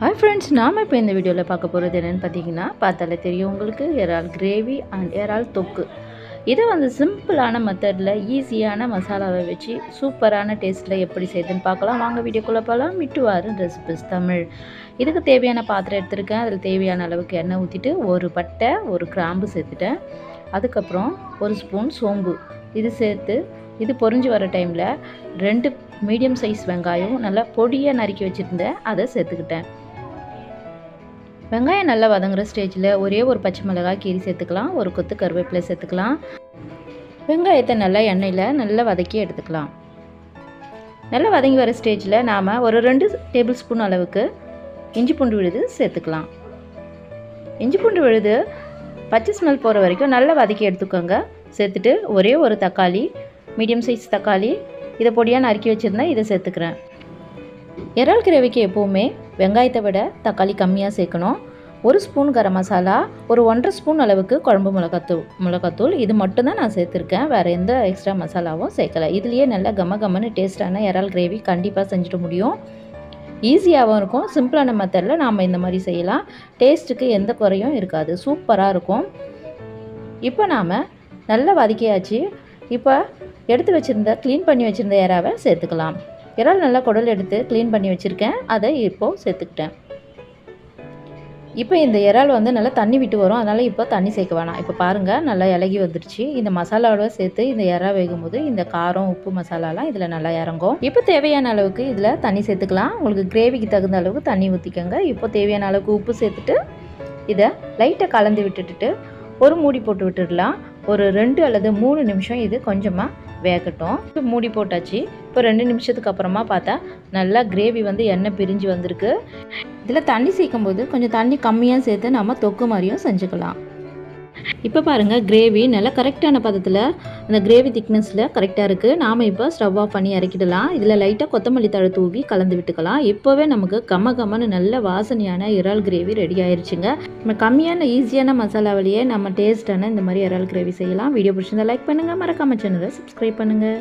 Hi friends நாம் இப்போ இந்த வீடியோவில் பார்க்க போகிறது என்னென்னு பார்த்தீங்கன்னா பார்த்தாலே தெரியும் உங்களுக்கு இறால் கிரேவி அண்ட் இறால் தொக்கு. இதை வந்து சிம்பிளான மெத்தடில் ஈஸியான மசாலாவை வச்சு சூப்பரான டேஸ்ட்டில் எப்படி செய்யுதுன்னு பார்க்கலாம். வாங்க வீடியோக்குள்ளே போகலாம் மிட்டுவாரு ரெசிபிஸ் தமிழ். இதுக்கு தேவையான பாத்திரம் எடுத்திருக்கேன். அதில் தேவையான அளவுக்கு எண்ணெய் ஊற்றிட்டு ஒரு பட்டை ஒரு கிராம்பு சேர்த்துட்டேன். அதுக்கப்புறம் ஒரு ஸ்பூன் சோம்பு. இது சேர்த்து இது பொரிஞ்சு வர டைமில் ரெண்டு மீடியம் சைஸ் வெங்காயம் நல்லா பொடியாக நறுக்கி வச்சுருந்தேன். அதை சேர்த்துக்கிட்டேன். வெங்காயம் நல்லா வதங்குற ஸ்டேஜில் ஒரே ஒரு பச்சை மிளகாய் கீரி சேர்த்துக்கலாம். ஒரு கொத்து கருவேப்பிலை சேர்த்துக்கலாம். வெங்காயத்தை நல்லா எண்ணெயில் நல்லா வதக்கி எடுத்துக்கலாம். நல்லா வதங்கி வர ஸ்டேஜில் நாம் ஒரு ரெண்டு டேபிள் ஸ்பூன் அளவுக்கு இஞ்சி பூண்டு விழுது சேர்த்துக்கலாம். இஞ்சி பூண்டு விழுது பச்சை ஸ்மெல் போகிற வரைக்கும் நல்லா வதக்கி எடுத்துக்கோங்க. சேர்த்துட்டு ஒரே ஒரு தக்காளி மீடியம் சைஸ் தக்காளி இதை பொடியாக நறுக்கி வச்சுருந்தேன் இதை சேர்த்துக்கிறேன். இறால் கிரேவிக்கு எப்போவுமே வெங்காயத்தை விட தக்காளி கம்மியாக சேர்க்கணும். ஒரு ஸ்பூன் கரம் மசாலா ஒரு ஒன்றரை ஸ்பூன் அளவுக்கு குழம்பு மிளகாத்தூள். மிளகாத்தூள் இது மட்டும்தான் நான் சேர்த்துருக்கேன். வேறு எந்த எக்ஸ்ட்ரா மசாலாவும் சேர்க்கலை. இதுலேயே நல்லா கம கம்மன்னு டேஸ்ட்டான இறால் கிரேவி கண்டிப்பாக செஞ்சுட்டு முடியும். ஈஸியாகவும் இருக்கும். சிம்பிளான மெத்தடில் நாம் இந்த மாதிரி செய்யலாம். டேஸ்ட்டுக்கு எந்த குறையும் இருக்காது. சூப்பராக இருக்கும். இப்போ நாம் நல்லா வதக்கியாச்சு. இப்போ எடுத்து வச்சுருந்த க்ளீன் பண்ணி வச்சுருந்த இறாவை சேர்த்துக்கலாம். இறால் நல்லா குடல் எடுத்து க்ளீன் பண்ணி வச்சுருக்கேன். அதை இப்போது சேர்த்துக்கிட்டேன். இப்போ இந்த இறால் வந்து நல்லா தண்ணி விட்டு வரும். அதனால் இப்போ தண்ணி சேர்க்க வேணாம். இப்போ பாருங்கள் நல்லா இலகி வந்துருச்சு. இந்த மசாலாவோட சேர்த்து இந்த இறா வேகும் போது இந்த காரம் உப்பு மசாலாலாம் இதில் நல்லா இறங்கும். இப்போ தேவையான அளவுக்கு இதில் தண்ணி சேர்த்துக்கலாம். உங்களுக்கு கிரேவிக்கு தகுந்த அளவுக்கு தண்ணி ஊற்றிக்கோங்க இப்போ தேவையான அளவுக்கு உப்பு சேர்த்துட்டு இதை லைட்டாக கலந்து விட்டுட்டு ஒரு மூடி போட்டு விட்டுடலாம். ஒரு ரெண்டு அல்லது மூணு நிமிஷம் இது கொஞ்சமாக வேகட்டும். இப்போ மூடி போட்டாச்சு. இப்போ ரெண்டு நிமிஷத்துக்கு அப்புறமா பார்த்தா நல்லா கிரேவி வந்து எண்ணெய் பிரிஞ்சு வந்திருக்கு. இதில் தண்ணி சேர்க்கும் போது கொஞ்சம் தண்ணி கம்மியாக சேர்த்து நம்ம தொக்கு மாதிரியும் செஞ்சுக்கலாம். இப்போ பாருங்கள் கிரேவி நல்லா கரெக்டான பதத்தில் அந்த கிரேவி திக்னஸில் கரெக்டாக இருக்குது நாம் இப்போ ஸ்டவ் ஆஃப் பண்ணி இறக்கிடலாம் இதில் லைட்டாக கொத்தமல்லி தழை தூவி கலந்து விட்டுக்கலாம். இப்போவே நமக்கு கம்ம கம்மன்னு நல்ல வாசனையான இறால் கிரேவி ரெடி ஆயிடுச்சுங்க நம்ம கம்மியான ஈஸியான மசாலாவிலேயே நம்ம டேஸ்ட்டான இந்த மாதிரி இறால் கிரேவி செய்யலாம். வீடியோ பிடிச்சிருந்தா லைக் பண்ணுங்கள் மறக்காம சேனலை சப்ஸ்கிரைப் பண்ணுங்கள்